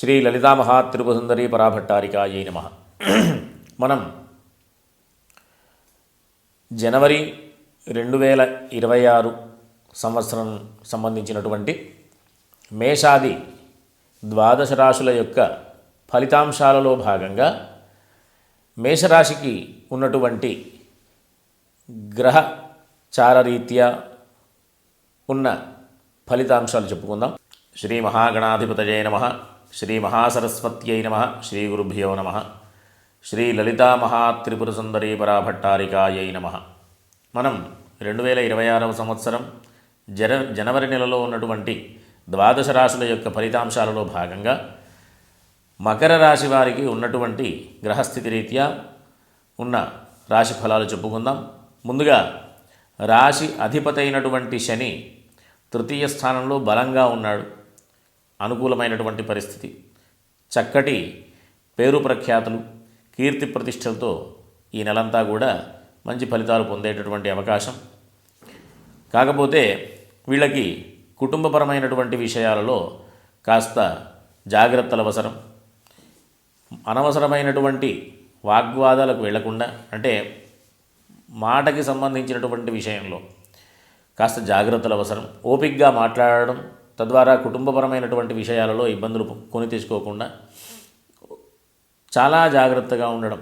శ్రీ లలితా మహాత్రిపుసుందరీ పరాభట్టారికాయై నమ. మనం జనవరి రెండు వేల ఇరవై ఆరు సంవత్సరం సంబంధించినటువంటి మేషాది ద్వాదశ రాశుల యొక్క ఫలితాంశాలలో భాగంగా మేషరాశికి ఉన్నటువంటి గ్రహ చారరీత్యా ఉన్న ఫలితాంశాలు చెప్పుకుందాం. శ్రీ మహాగణాధిపతయే నమ. శ్రీ మహాసరస్వత్యై నమ శ్రీ గురుభ్యో నమ శ్రీ లలితా మహాత్రిపుర సుందరీ పరాభట్టారికాయై నమ. మనం రెండు వేల ఇరవై ఆరవ సంవత్సరం జన జనవరి నెలలో ఉన్నటువంటి ద్వాదశ రాశుల యొక్క ఫలితాంశాలలో భాగంగా మకర రాశి వారికి ఉన్నటువంటి గ్రహస్థితి రీత్యా ఉన్న రాశి ఫలాలు చెప్పుకుందాం. ముందుగా రాశి అధిపతైనటువంటి శని తృతీయ స్థానంలో బలంగా ఉన్నాడు. అనుకూలమైనటువంటి పరిస్థితి. చక్కటి పేరు ప్రఖ్యాతులు కీర్తి ప్రతిష్టలతో ఈ నెలంతా కూడా మంచి ఫలితాలు పొందేటటువంటి అవకాశం. కాకపోతే వీళ్ళకి కుటుంబపరమైనటువంటి విషయాలలో కాస్త జాగ్రత్తలు అవసరం. అనవసరమైనటువంటి వాగ్వాదాలకు వెళ్ళకుండా అంటే మాటకి సంబంధించినటువంటి విషయంలో కాస్త జాగ్రత్తలు అవసరం. ఓపిక్గా మాట్లాడడం తద్వారా కుటుంబపరమైనటువంటి విషయాలలో ఇబ్బందులు కొని తీసుకోకుండా చాలా జాగ్రత్తగా ఉండడం.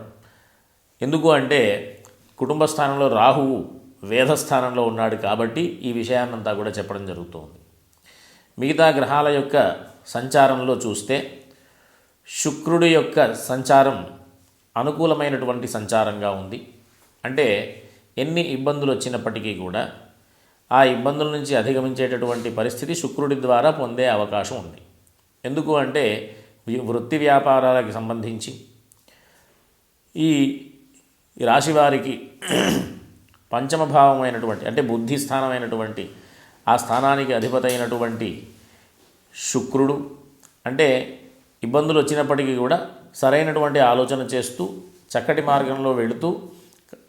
ఎందుకు అంటే కుటుంబ స్థానంలో రాహువు వేధస్థానంలో ఉన్నాడు కాబట్టి ఈ విషయాన్నంతా కూడా చెప్పడం జరుగుతుంది. మిగతా గ్రహాల యొక్క సంచారంలో చూస్తే శుక్రుడి యొక్క సంచారం అనుకూలమైనటువంటి సంచారంగా ఉంది. అంటే ఎన్ని ఇబ్బందులు వచ్చినప్పటికీ కూడా ఆ ఇబ్బందుల నుంచి అధిగమించేటటువంటి పరిస్థితి శుక్రుడి ద్వారా పొందే అవకాశం ఉంది. ఎందుకు అంటే వృత్తి వ్యాపారాలకు సంబంధించి ఈ రాశివారికి రాశి వారికి పంచమ అంటే బుద్ధి స్థానమైనటువంటి ఆ స్థానానికి అధిపతి అయినటువంటి శుక్రుడు అంటే ఇబ్బందులు వచ్చినప్పటికీ కూడా సరైనటువంటి ఆలోచన చేస్తూ చక్కటి మార్గంలో వెళుతూ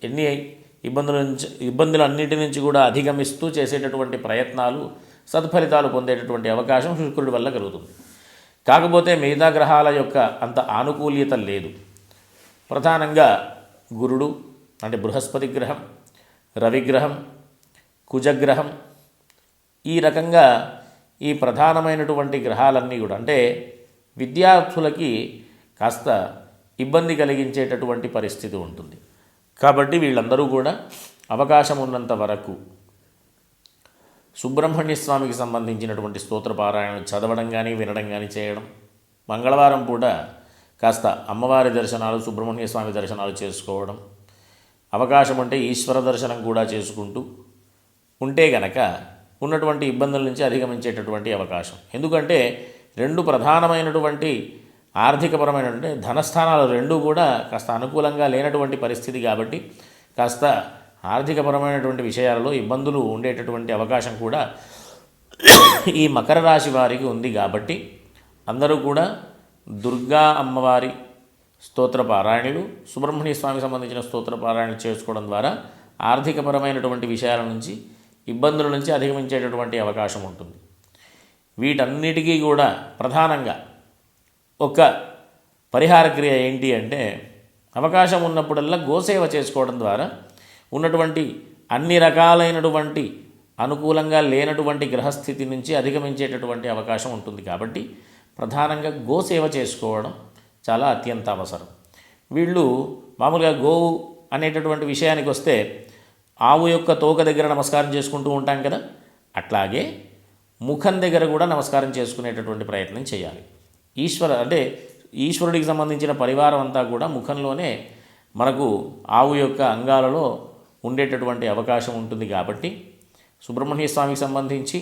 ఎన్ని ఇబ్బందుల నుంచి ఇబ్బందులన్నిటి నుంచి కూడా అధిగమిస్తూ చేసేటటువంటి ప్రయత్నాలు సత్ఫలితాలు పొందేటటువంటి అవకాశం శుక్రుడి వల్ల కలుగుతుంది. కాకపోతే మిగతా గ్రహాల యొక్క అంత ఆనుకూల్యత లేదు. ప్రధానంగా గురుడు అంటే బృహస్పతి గ్రహం రవిగ్రహం కుజగ్రహం ఈ రకంగా ఈ ప్రధానమైనటువంటి గ్రహాలన్నీ కూడా అంటే విద్యార్థులకి కాస్త ఇబ్బంది కలిగించేటటువంటి పరిస్థితి ఉంటుంది. కాబట్టి వీళ్ళందరూ కూడా అవకాశం ఉన్నంత వరకు సుబ్రహ్మణ్య స్వామికి సంబంధించినటువంటి స్తోత్ర పారాయణం చదవడం కానీ వినడం కానీ చేయడం. మంగళవారం పూట కాస్త అమ్మవారి దర్శనాలు సుబ్రహ్మణ్య స్వామి దర్శనాలు చేసుకోవడం. అవకాశం ఉంటే ఈశ్వర దర్శనం కూడా చేసుకుంటూ ఉంటే గనక ఉన్నటువంటి ఇబ్బందుల నుంచి అధిగమించేటటువంటి అవకాశం. ఎందుకంటే రెండు ప్రధానమైనటువంటి ఆర్థికపరమైనటువంటి ధనస్థానాలు రెండూ కూడా కాస్త అనుకూలంగా లేనటువంటి పరిస్థితి కాబట్టి కాస్త ఆర్థికపరమైనటువంటి విషయాలలో ఇబ్బందులు ఉండేటటువంటి అవకాశం కూడా ఈ మకర రాశి వారికి ఉంది కాబట్టి అందరూ కూడా దుర్గా అమ్మవారి స్తోత్ర పారాయణలు సుబ్రహ్మణ్య స్వామికి సంబంధించిన స్తోత్ర పారాయణలు చేసుకోవడం ద్వారా ఆర్థికపరమైనటువంటి విషయాల నుంచి ఇబ్బందుల నుంచి అధిగమించేటటువంటి అవకాశం ఉంటుంది. వీటన్నిటికీ కూడా ప్రధానంగా ఒక పరిహార క్రియ ఏంటి అంటే అవకాశం ఉన్నప్పుడల్లా గోసేవ చేసుకోవడం ద్వారా ఉన్నటువంటి అన్ని రకాలైనటువంటి అనుకూలంగా లేనటువంటి గ్రహస్థితి నుంచి అధిగమించేటటువంటి అవకాశం ఉంటుంది కాబట్టి ప్రధానంగా గోసేవ చేసుకోవడం చాలా అత్యంత అవసరం. వీళ్ళు మామూలుగా గోవు అనేటటువంటి విషయానికి వస్తే ఆవు యొక్క తోక దగ్గర నమస్కారం చేసుకుంటూ ఉంటాం కదా అట్లాగే ముఖం దగ్గర కూడా నమస్కారం చేసుకునేటటువంటి ప్రయత్నం చేయాలి. ఈశ్వర అంటే ఈశ్వరుడికి సంబంధించిన పరివారం అంతా కూడా ముఖంలోనే మనకు ఆవు యొక్క అంగాలలో ఉండేటటువంటి అవకాశం ఉంటుంది కాబట్టి సుబ్రహ్మణ్య స్వామికి సంబంధించి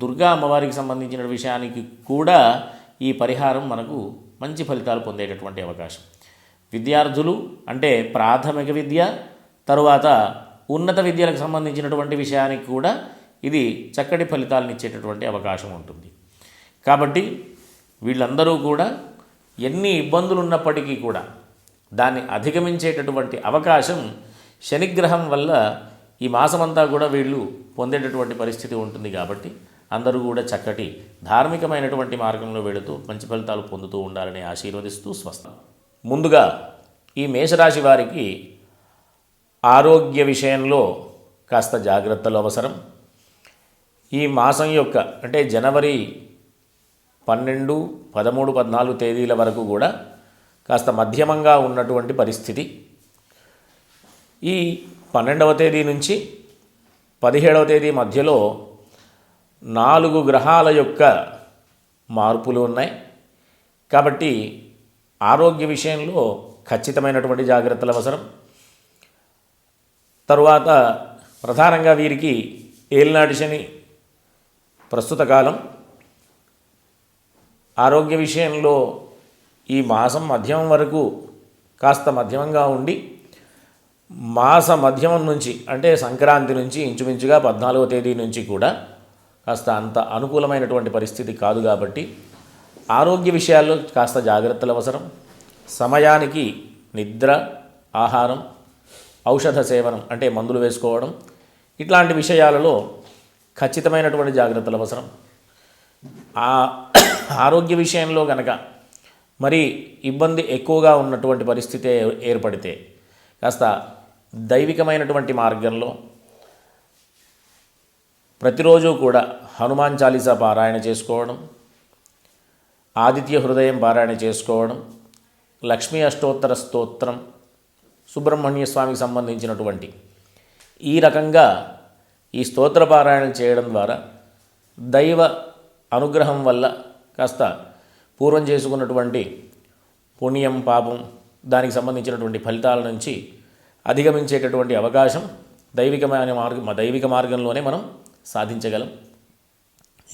దుర్గా అమ్మవారికి సంబంధించిన విషయానికి కూడా ఈ పరిహారం మనకు మంచి ఫలితాలు పొందేటటువంటి అవకాశం. విద్యార్థులు అంటే ప్రాథమిక విద్య తరువాత ఉన్నత విద్యలకు సంబంధించినటువంటి విషయానికి కూడా ఇది చక్కటి ఫలితాలను ఇచ్చేటటువంటి అవకాశం ఉంటుంది. కాబట్టి వీళ్ళందరూ కూడా ఎన్ని ఇబ్బందులు ఉన్నప్పటికీ కూడా దాన్ని అధిగమించేటటువంటి అవకాశం శనిగ్రహం వల్ల ఈ మాసమంతా కూడా వీళ్ళు పొందేటటువంటి పరిస్థితి ఉంటుంది కాబట్టి అందరూ కూడా చక్కటి ధార్మికమైనటువంటి మార్గంలో వెళుతూ మంచి ఫలితాలు పొందుతూ ఉండాలని ఆశీర్వదిస్తూ స్వస్థ. ముందుగా ఈ మేషరాశి వారికి ఆరోగ్య విషయంలో కాస్త జాగ్రత్తలు అవసరం. ఈ మాసం యొక్క అంటే జనవరి పన్నెండు పదమూడు పద్నాలుగు తేదీల వరకు కూడా కాస్త మధ్యమంగా ఉన్నటువంటి పరిస్థితి. ఈ పన్నెండవ తేదీ నుంచి పదిహేడవ తేదీ మధ్యలో నాలుగు గ్రహాల యొక్క మార్పులు ఉన్నాయి. కాబట్టి ఆరోగ్య విషయంలో ఖచ్చితమైనటువంటి జాగ్రత్తలు అవసరం. తరువాత ప్రధానంగా వీరికి ఏలినాటి శని ప్రస్తుత కాలం. ఆరోగ్య విషయంలో ఈ మాసం మధ్యమం వరకు కాస్త మధ్యమంగా ఉండి మాస మధ్యమం నుంచి అంటే సంక్రాంతి నుంచి ఇంచుమించుగా పద్నాలుగో తేదీ నుంచి కూడా కాస్త అంత అనుకూలమైనటువంటి పరిస్థితి కాదు కాబట్టి ఆరోగ్య విషయాల్లో కాస్త జాగ్రత్తలు అవసరం. సమయానికి నిద్ర ఆహారం ఔషధ సేవనం అంటే మందులు వేసుకోవడం ఇట్లాంటి విషయాలలో ఖచ్చితమైనటువంటి జాగ్రత్తలు అవసరం. ఆ ఆరోగ్య విషయంలో కనుక మరి ఇబ్బంది ఎక్కువగా ఉన్నటువంటి పరిస్థితి ఏర్పడితే కాస్త దైవికమైనటువంటి మార్గంలో ప్రతిరోజు కూడా హనుమాన్ చాలీసా పారాయణ చేసుకోవడం ఆదిత్య హృదయం పారాయణ చేసుకోవడం లక్ష్మీ అష్టోత్తర స్తోత్రం సుబ్రహ్మణ్య స్వామికి సంబంధించినటువంటి ఈ రకంగా ఈ స్తోత్ర పారాయణ చేయడం ద్వారా దైవ అనుగ్రహం వల్ల కాస్త పూర్వం చేసుకున్నటువంటి పుణ్యం పాపం దానికి సంబంధించినటువంటి ఫలితాల నుంచి అధిగమించేటటువంటి అవకాశం దైవికమైన మార్గం దైవిక మార్గంలోనే మనం సాధించగలం.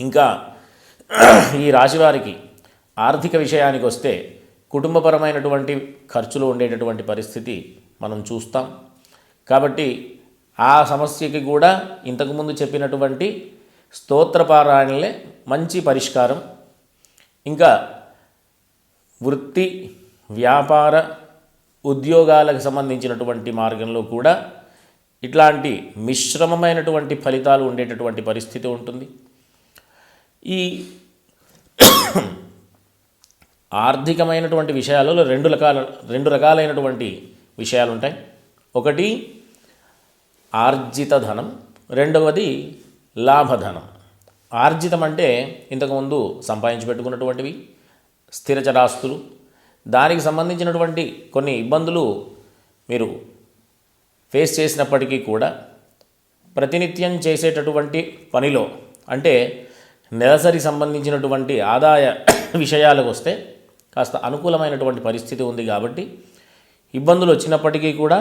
ఇంకా ఈ రాశివారికి ఆర్థిక విషయానికి వస్తే కుటుంబపరమైనటువంటి ఖర్చులు ఉండేటటువంటి పరిస్థితి మనం చూస్తాం. కాబట్టి ఆ సమస్యకి కూడా ఇంతకుముందు చెప్పినటువంటి స్తోత్రపారాయణలే మంచి పరిష్కారం. ఇంకా వృత్తి వ్యాపార ఉద్యోగాలకు సంబంధించినటువంటి మార్గంలో కూడా ఇట్లాంటి మిశ్రమమైనటువంటి ఫలితాలు ఉండేటటువంటి పరిస్థితి ఉంటుంది. ఈ ఆర్థికమైనటువంటి విషయాలలో రెండు రకాల రెండు రకాలైనటువంటి విషయాలు ఉంటాయి ఒకటి ఆర్జిత ధనం రెండవది లాభధనం. ఆర్జితం అంటే ఇంతకుముందు సంపాదించి పెట్టుకున్నటువంటివి స్థిరచరాస్తులు దానికి సంబంధించినటువంటి కొన్ని ఇబ్బందులు మీరు ఫేస్ చేసినప్పటికీ కూడా ప్రతినిత్యం చేసేటటువంటి పనిలో అంటే నెలసరి సంబంధించినటువంటి ఆదాయ విషయాలకు వస్తే కాస్త అనుకూలమైనటువంటి పరిస్థితి ఉంది కాబట్టి ఇబ్బందులు వచ్చినప్పటికీ కూడా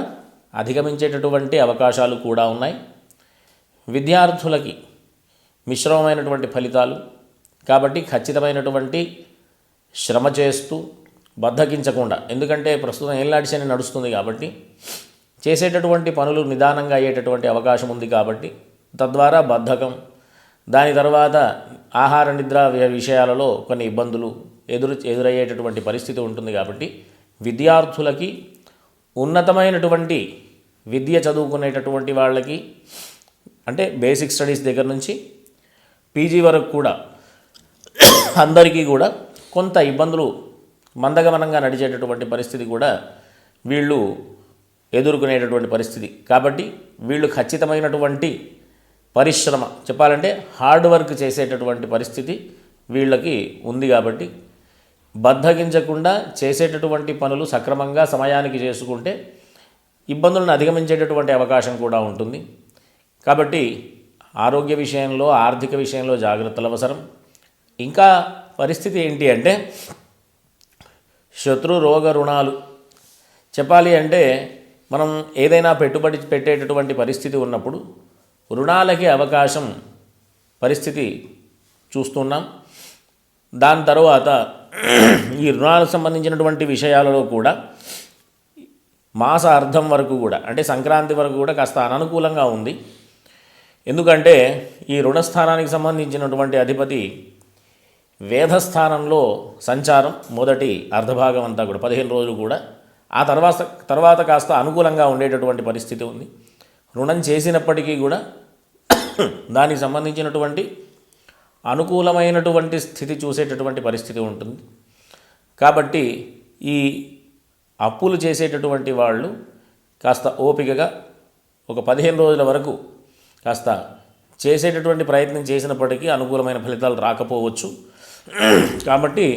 అధిగమించేటటువంటి అవకాశాలు కూడా ఉన్నాయి. విద్యార్థులకి మిశ్రమమైనటువంటి ఫలితాలు కాబట్టి ఖచ్చితమైనటువంటి శ్రమ చేస్తూ బద్ధకించకుండా ఎందుకంటే ప్రస్తుతం ఏళ్ళనాటి శని నడుస్తుంది కాబట్టి చేసేటటువంటి పనులు నిదానంగా అయ్యేటటువంటి అవకాశం ఉంది కాబట్టి తద్వారా బద్ధకం దాని తర్వాత ఆహార నిద్ర వి- విషయాలలో కొన్ని ఇబ్బందులు ఎదురు ఎదురయ్యేటటువంటి పరిస్థితి ఉంటుంది కాబట్టి విద్యార్థులకి ఉన్నతమైనటువంటి విద్య చదువుకునేటటువంటి వాళ్ళకి అంటే బేసిక్ స్టడీస్ దగ్గర నుంచి పీజీ వరకు కూడా అందరికీ కూడా కొంత ఇబ్బందులు మందగమనంగా నడిచేటటువంటి పరిస్థితి కూడా వీళ్ళు ఎదుర్కొనేటటువంటి పరిస్థితి. కాబట్టి వీళ్ళు ఖచ్చితమైనటువంటి పరిశ్రమ చెప్పాలంటే హార్డ్ వర్క్ చేసేటటువంటి పరిస్థితి వీళ్ళకి ఉంది కాబట్టి బద్ధగించకుండా చేసేటటువంటి పనులు సక్రమంగా సమయానికి చేసుకుంటే ఇబ్బందులను అధిగమించేటటువంటి అవకాశం కూడా ఉంటుంది. కాబట్టి ఆరోగ్య విషయంలో ఆర్థిక విషయంలో జాగ్రత్తలు అవసరం. ఇంకా పరిస్థితి ఏంటి అంటే శత్రు రోగ రుణాలు. చెప్పాలి అంటే మనం ఏదైనా పెట్టుబడి పెట్టేటటువంటి పరిస్థితి ఉన్నప్పుడు రుణాలకి అవకాశం పరిస్థితి చూస్తున్నాం. దాని తర్వాత ఈ రుణాలకు సంబంధించినటువంటి విషయాలలో కూడా మాస అర్థం వరకు కూడా అంటే సంక్రాంతి వరకు కూడా కాస్త అననుకూలంగా ఉంది. ఎందుకంటే ఈ రుణస్థానానికి సంబంధించినటువంటి అధిపతి వేధస్థానంలో సంచారం మొదటి అర్ధభాగం అంతా కూడా పదిహేను రోజులు కూడా. ఆ తర్వాత తర్వాత కాస్త అనుకూలంగా ఉండేటటువంటి పరిస్థితి ఉంది. రుణం చేసినప్పటికీ కూడా దానికి సంబంధించినటువంటి అనుకూలమైనటువంటి స్థితి చూసేటటువంటి పరిస్థితి ఉంటుంది. కాబట్టి ఈ అప్పులు చేసేటటువంటి వాళ్ళు కాస్త ఓపికగా ఒక పదిహేను రోజుల వరకు కాస్త చేసేటటువంటి ప్రయత్నం చేసినప్పటికీ అనుకూలమైన ఫలితాలు రాకపోవచ్చు. కాబట్టి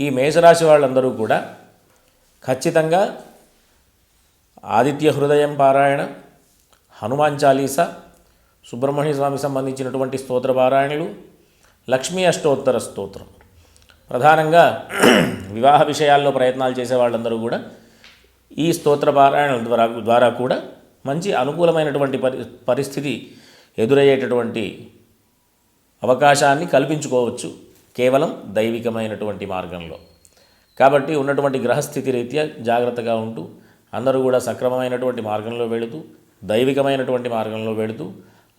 ఈ మేషరాశి వాళ్ళందరూ కూడా ఖచ్చితంగా ఆదిత్య హృదయం పారాయణ హనుమాన్ చాలీసా సుబ్రహ్మణ్య స్వామికి సంబంధించినటువంటి స్తోత్ర పారాయణలు లక్ష్మీ అష్టోత్తర స్తోత్రం. ప్రధానంగా వివాహ విషయాల్లో ప్రయత్నాలు చేసే వాళ్ళందరూ కూడా ఈ స్తోత్ర పారాయణల ద్వారా ద్వారా కూడా మంచి అనుకూలమైనటువంటి పరి పరిస్థితి ఎదురయ్యేటటువంటి అవకాశాన్ని కల్పించుకోవచ్చు కేవలం దైవికమైనటువంటి మార్గంలో. కాబట్టి ఉన్నటువంటి గ్రహస్థితి రీత్యా జాగ్రత్తగా ఉంటూ అందరూ కూడా సక్రమమైనటువంటి మార్గంలో వెళుతూ దైవికమైనటువంటి మార్గంలో వెళుతూ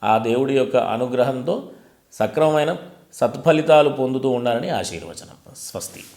ఆ దేవుడి యొక్క అనుగ్రహంతో సక్రమమైన సత్ఫలితాలు పొందుతూ ఉండాలని ఆశీర్వచనం. స్వస్తి.